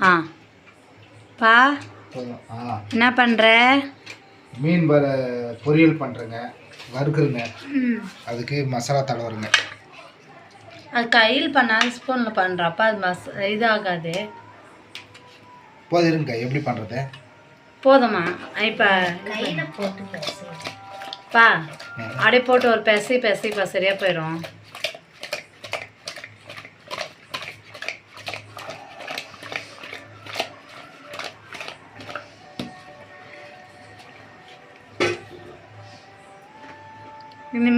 ஆ. பா. என்ன பண்ணுற மீன் வர பொரியல் பண்ணுறேங்க வறுக்குறேங்க. அதுக்கு மசாலா தடவுறேங்க. அது கையில் பண்ணால் ஸ்பூனில் பண்ணுறப்ப அது மஸ் இதாகாது. போதும் இருங்க. எப்படி பண்ணுறது போதுமா? இப்போ பா. அப்படியே போட்டு ஒரு பெசி பெசி இப்போ சரியாக போயிடும்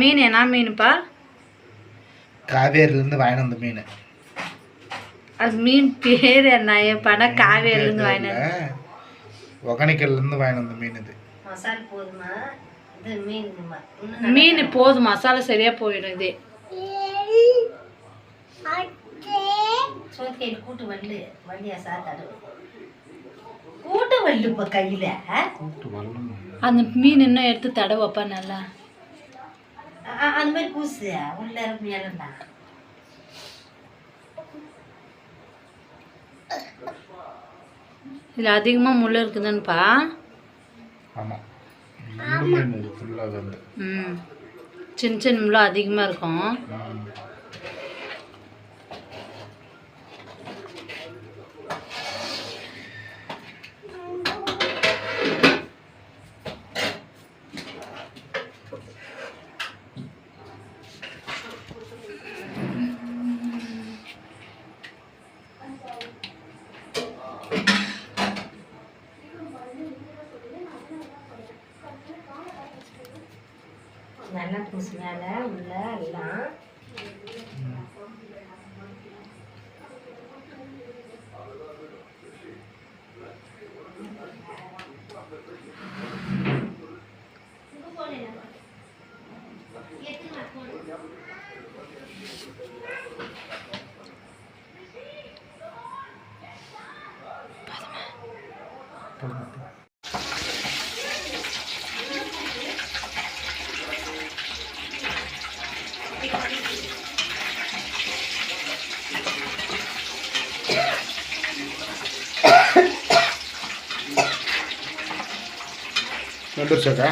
மீன் என்ன மீனுப்பா? காவேரிலேருந்து வாங்கிட்டு வந்த மீன். அது மீன் பேர் என்ன? என் படம் காவேரிலேருந்து வாங்கினது. ஒகனிக்கல்லேருந்து வாங்கிட்டு வந்த மீன் இது. மசால் போதுமா? இது மீன் மீன் போதும் மசாலா சரியாக போயிடும் இது. கூட்டு வள்ளு. வள்ளியா சாத்தாடு கூட்டு வள்ளு இப்போ கையில் அந்த மீன் இன்னும் எடுத்து தடவைப்பா நல்லா. அந்த மாதிரி பூசு. உள்ள இருக்கு மேலண்டா இதில் அதிகமாக முள் இருக்குதுன்னுப்பா. ஆமாம் ம். சின்ன சின்ன முள்ளு அதிகமாக இருக்கும். நல்லா பூசு மேலே உள்ள எல்லாம். ஆ வந்துருச்சாக்கா.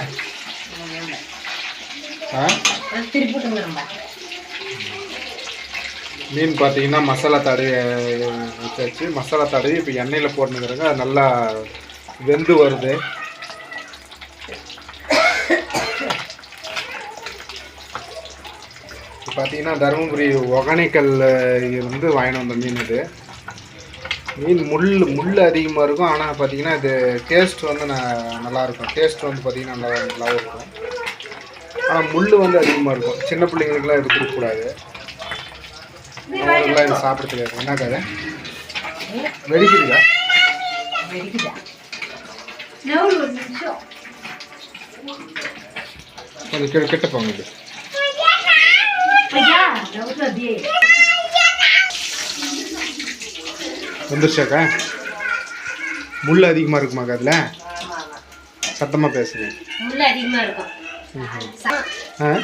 மீன் பார்த்தீங்கன்னா மசாலா தடவி வச்சாச்சு. மசாலா தடவி இப்போ எண்ணெயில் போட்டுனுங்கிறங்க அது நல்லா வெந்து வருது. பார்த்தீங்கன்னா தருமபுரி ஒகனைக்கல்ல வந்து வாங்கிட்டு வந்த மீன் இது. மீன் முள் முள் அதிகமாக இருக்கும். ஆனால் பார்த்தீங்கன்னா இது டேஸ்ட் வந்து நான் நல்லா இருக்கும் டேஸ்ட் வந்து பார்த்தீங்கன்னா நல்லா நல்லாவும் இருக்கும். ஆனால் முள் வந்து அதிகமாக இருக்கும். சின்ன பிள்ளைங்களுக்குலாம் இது கொடுக்கக்கூடாது. அவங்களுக்குலாம் இது சாப்பிட தெரியாது. என்ன கதை? வெடிக்குதுக்கா கொஞ்சம் கிட்ட கிட்ட போங்க இது. வந்துருச்சாக்கா. முள் அதிகமாக இருக்குமாக்கா அதில்? சத்தமாக பேசுங்க. முள் அதிகமாக இருக்கும். சா- ஆ?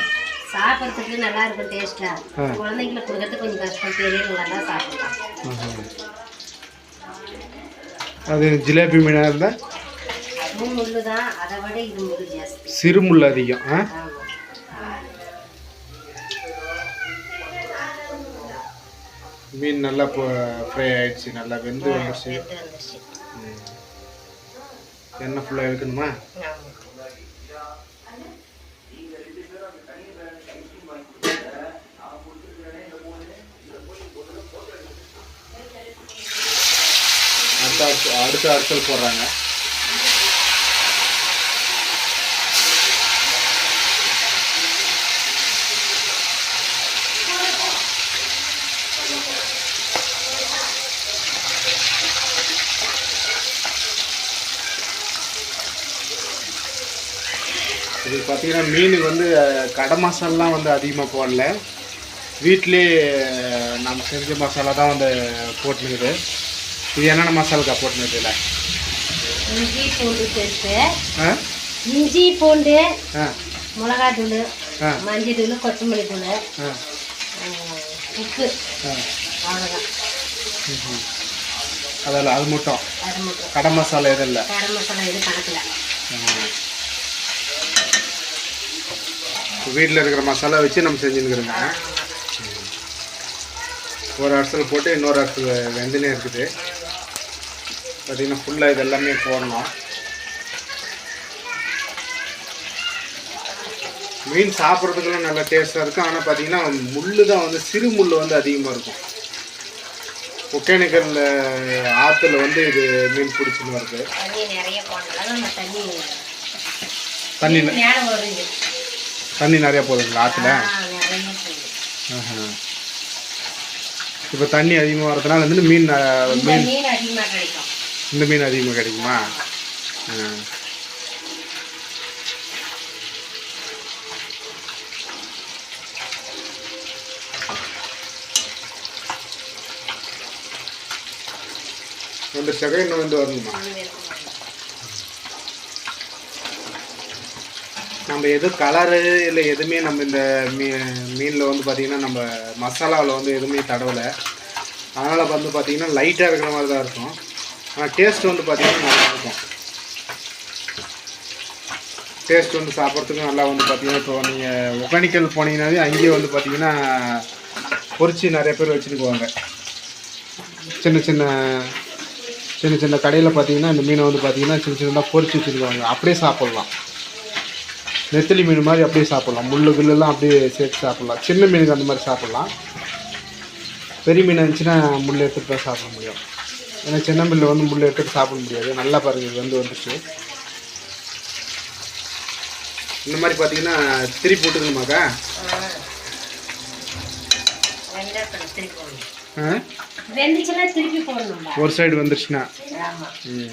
சாப்பிட்றதுக்கு நல்லா இருக்கும் டேஸ்ட்டாக ஆ. குழந்தைங்களுக்கு கொடுக்கறது கொஞ்சம் கஷ்டம் பெரியவங்க நல்லா சாப்பிடலாம். ஆஹா. அது ஜிலேபி மீனாக இருந்தால் அதுவும் முள்ளு தான் அதை விட இது முள்ளு ஜாஸ்தி. சிறு முள் அதிகம் ஆ? மீன் நல்லா ஃப்ரை ஆயிடுச்சு நல்லா வெந்து வந்துருச்சு. எண்ணெய் ஃபுல்லாக ஆமாம் அடுத்த அடுத்த அறுத்தல் போடுறாங்க. இது பார்த்தீங்கன்னா மீனுக்கு வந்து கடை மசாலாலாம் வந்து அதிகமாக போடல. வீட்டிலே நம்ம செஞ்ச மசாலா தான் வந்து போட்டுனுக்குது. இது என்னென்ன மசாலாக்கா போட்டுனுக்குதுல இஞ்சி பூண்டு ஆ? இஞ்சி பூண்டு ஆ. மிளகாய் தூள் ஆ மஞ்சள் தூள் கொத்தமல்லி தூள் உப்பு. அவ்வளோதான். அதில் அது மட்டும்? கடை மசாலா எதுவும் இல்லை? கரம் மசாலா எதுவும் கணக்கில். வீட்டில் இருக்கிற மசாலா வச்சு நம்ம செஞ்சுருக்குறோங்க ஒரு அரிசல் போட்டு இன்னொரு அரிசல் வெந்துனே இருக்குது. பார்த்தீங்கன்னா ஃபுல்லாக இது எல்லாமே போடணும். மீன் சாப்பிட்றதுக்கெல்லாம் நல்லா டேஸ்ட்டாக இருக்கும். ஆனால் பார்த்தீங்கன்னா முள்ளு தான் வந்து சிறு முள் வந்து அதிகமாக இருக்கும். ஒகேனக்கல் ஆற்றுல வந்து இது மீன் பிடிச்சின்னு வருது. தண்ணி தண்ணி நிறையா போகுதுங்களா ஆற்றுல? இப்போ தண்ணி அதிகமாக வரதுனால வந்து மீன் மீன் இந்த மீன் அதிகமாக கிடைக்குமா. இந்த செகண்ட் வந்து வரணுமா? நம்ம எதுவும் கலரு இல்லை எதுவுமே நம்ம இந்த மீ மீனில் வந்து பார்த்திங்கன்னா நம்ம மசாலாவில் வந்து எதுவுமே தடவலை. அதனால் வந்து பார்த்திங்கன்னா லைட்டாக இருக்கிற மாதிரி தான் இருக்கும். ஆனால் டேஸ்ட் வந்து பார்த்திங்கன்னா நல்லா இருக்கும். டேஸ்ட் வந்து சாப்பிட்றதுக்கும் நல்லா வந்து பார்த்திங்கன்னா இப்போ நீங்கள் ஒகேனிக்கல் போனீங்கன்னாவே அங்கேயே வந்து பார்த்திங்கன்னா பொரிச்சு நிறைய பேர் வச்சுருக்குவாங்க சின்ன சின்ன சின்ன சின்ன கடையில் பார்த்தீங்கன்னா இந்த மீனை வந்து பார்த்திங்கன்னா சின்ன சின்னதாக பொறிச்சு வச்சுருக்காங்க அப்படியே சாப்பிட்லாம். நெத்திலி மீன் மாதிரி அப்படியே சாப்பிட்லாம். முள்ளு கில்லுலாம் அப்படியே சேர்த்து சாப்பிட்லாம். சின்ன மீனுக்கு அந்த மாதிரி சாப்பிட்லாம். பெரிய மீன் இருந்துச்சுன்னா முள் எடுத்துகிட்டு தான் சாப்பிட முடியும். ஏன்னா சின்ன மீனில் வந்து முள் எடுத்துகிட்டு சாப்பிட முடியாது. நல்லா பாருங்க இது வந்து வந்துச்சு இந்த மாதிரி பார்த்தீங்கன்னா திரி போட்டுக்கணுமாக்கா? ஒரு சைடு வந்துருச்சுன்னா. ம்.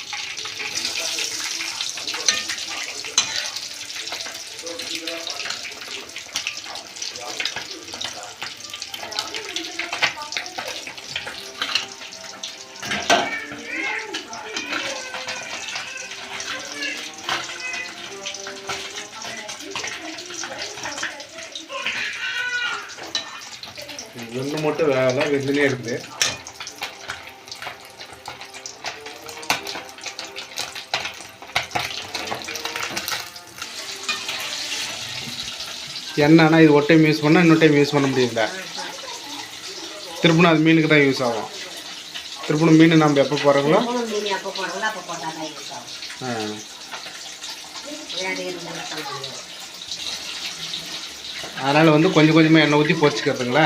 ஒன்று மட்டும் வேலை வெந்துனே இருக்குது என்னன்னா இது ஒரு டைம் யூஸ் பண்ணால் இன்னொரு டைம் யூஸ் பண்ண முடியல திருப்பணும் அது மீனுக்கு தான் யூஸ் ஆகும். திருப்பணும் மீன் நம்ம எப்போ போகிறோங்களோ அதனால் வந்து கொஞ்சம் கொஞ்சமாக எண்ணெய் ஊற்றி பொரிச்சுக்கிறதுங்களா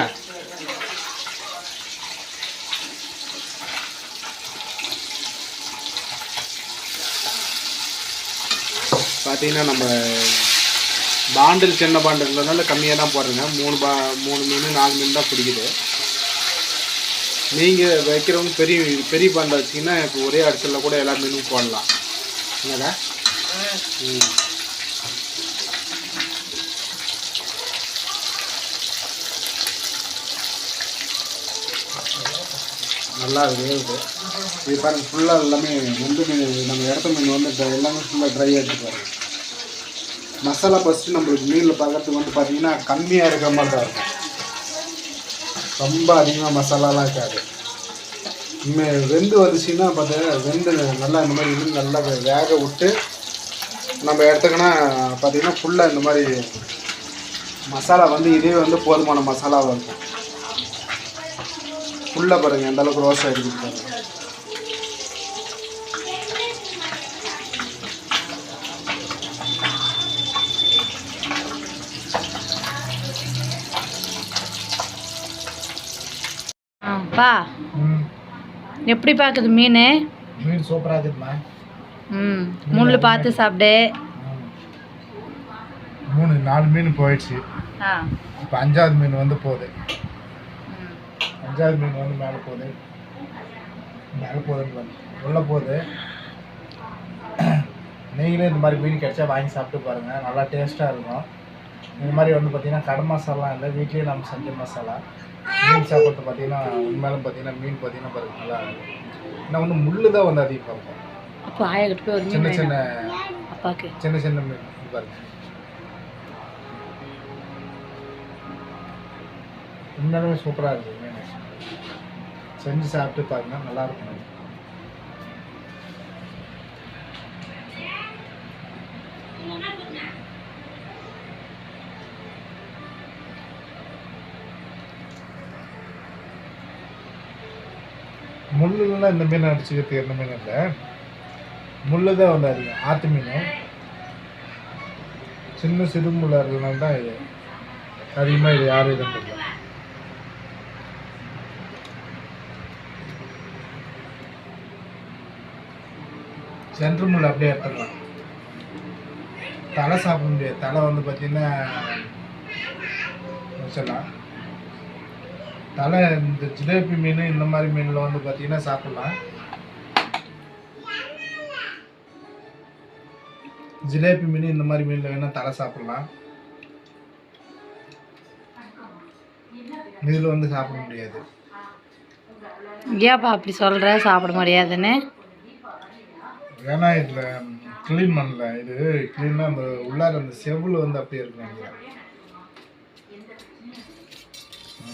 பார்த்தீங்கன்னா நம்ம பாண்டில் சின்ன பாண்டில்னால கம்மியாக தான் போடுறேங்க. மூணு பா மூணு மீன் நாலு மீன் தான் பிடிக்குது. நீங்கள் வைக்கிறவங்க பெரிய பெரிய பாண்டை வச்சிங்கன்னா இப்போ ஒரே இடத்துல கூட எல்லா மீனும் போடலாம். என்னடா? ம். நல்லா வேகுது இது. பாருங்க ஃபுல்லாக எல்லாமே ரொம்ப மீன் நம்ம இடத்த மீன் வந்து எல்லாமே ஃபுல்லாக ட்ரை ஆகிட்டு பாருங்க. மசாலா ஃபஸ்ட்டு நம்மளுக்கு மீனில் பார்க்கறதுக்கு வந்து பார்த்தீங்கன்னா கம்மியாக இருக்கிற மாதிரி தான் இருக்கும். ரொம்ப அதிகமாக மசாலாலாம் இருக்காது. இனிமேல் வெந்து வந்துச்சுன்னா பார்த்தீங்கன்னா வெந்து நல்லா இந்த மாதிரி இருந்து நல்லா வேக விட்டு நம்ம எடுத்துக்கினா பார்த்தீங்கன்னா ஃபுல்லாக இந்த மாதிரி மசாலா வந்து இதே வந்து போதுமான மசாலாவாக இருக்கும். ஃபுல்லாக பாருங்கள் எந்த அளவுக்கு ரோஸ் ஆகிடுச்சு பாருங்கள் ஆப்பா எப்படி பார்க்குது மீன்? மீன் சூப்பராக இருக்குதுமா ம். முள் பார்த்து சாப்பிடு. மூணு நாலு மீன் போயிடுச்சு. ஆ. இப்போ அஞ்சாவது மீன் வந்து போகுது. அஞ்சாவது மீன் வந்து மேலே போகுது. மேலே போகுது உள்ளே போகுது. நீங்களே இந்த மாதிரி மீன் கிடைச்சா வாங்கி சாப்பிட்டு பாருங்கள் நல்லா டேஸ்ட்டாக இருக்கும். இந்த மாதிரி வந்து பார்த்தீங்கன்னா கடை மசாலா இல்லை வீட்லேயே நம்ம செஞ்ச மசாலா மீன் சாப்பிட்றது பார்த்தீங்கன்னா உண்மையிலும் பார்த்தீங்கன்னா மீன் பார்த்தீங்கன்னா பாருங்க நல்லா இன்னும் வந்து முள்ளு தான் வந்து அதிகமாக இருக்கும். அப்போ ஆயக்கிட்ட போய் ஒரு சின்ன சின்ன சின்ன சின்ன மீன் பாருங்க. உண்மையாலுமே சூப்பராக இருக்குது மீன். செஞ்சு சாப்பிட்டு பாருங்க நல்லா இருக்கும். முள்ளுலாம் இந்த மீன் அடிச்சுக்கிறதுக்கு எந்த மீன் இல்லை முள்ளு தான் வந்து அதிகம். ஆற்று மீன் சின்ன சிறு முள்ளு இருக்கிறதுனால தான் இது. அதிகமாக இது யாரும் இது பண்ணல. சென்ட்ரு முள் அப்படியே எடுத்துடலாம். தலை சாப்பிட முடியாது. தலை வந்து பார்த்தீங்கன்னா வச்சிடலாம் தலை இந்த ஜிலேபி மீன் இந்த மாதிரி மீனில் வந்து பார்த்தீங்கன்னா சாப்பிடலாம். ஜிலேபி மீன் இந்த மாதிரி மீனில் வேணால் தலை சாப்பிடலாம். இதில் வந்து சாப்பிட முடியாது. ஏப்பா அப்படி சொல்கிற சாப்பிட முடியாதுன்னு. ஏன்னா இதில் க்ளீன் பண்ணல இது க்ளீனாக அந்த உள்ளார அந்த செவுள் வந்து அப்படியே இருக்கும்.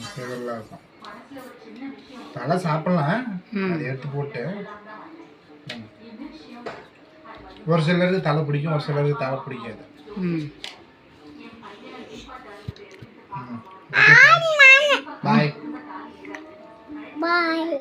நினைக்கிறேன் ம், செவுள்லாம் இருக்கும். தலை சாப்பிடலாம். அதை எடுத்து போட்டு. ம். ஒரு சிலருக்கு தலை பிடிக்கும் ஒரு சிலருக்கு தலை பிடிக்காது. ம். பாய்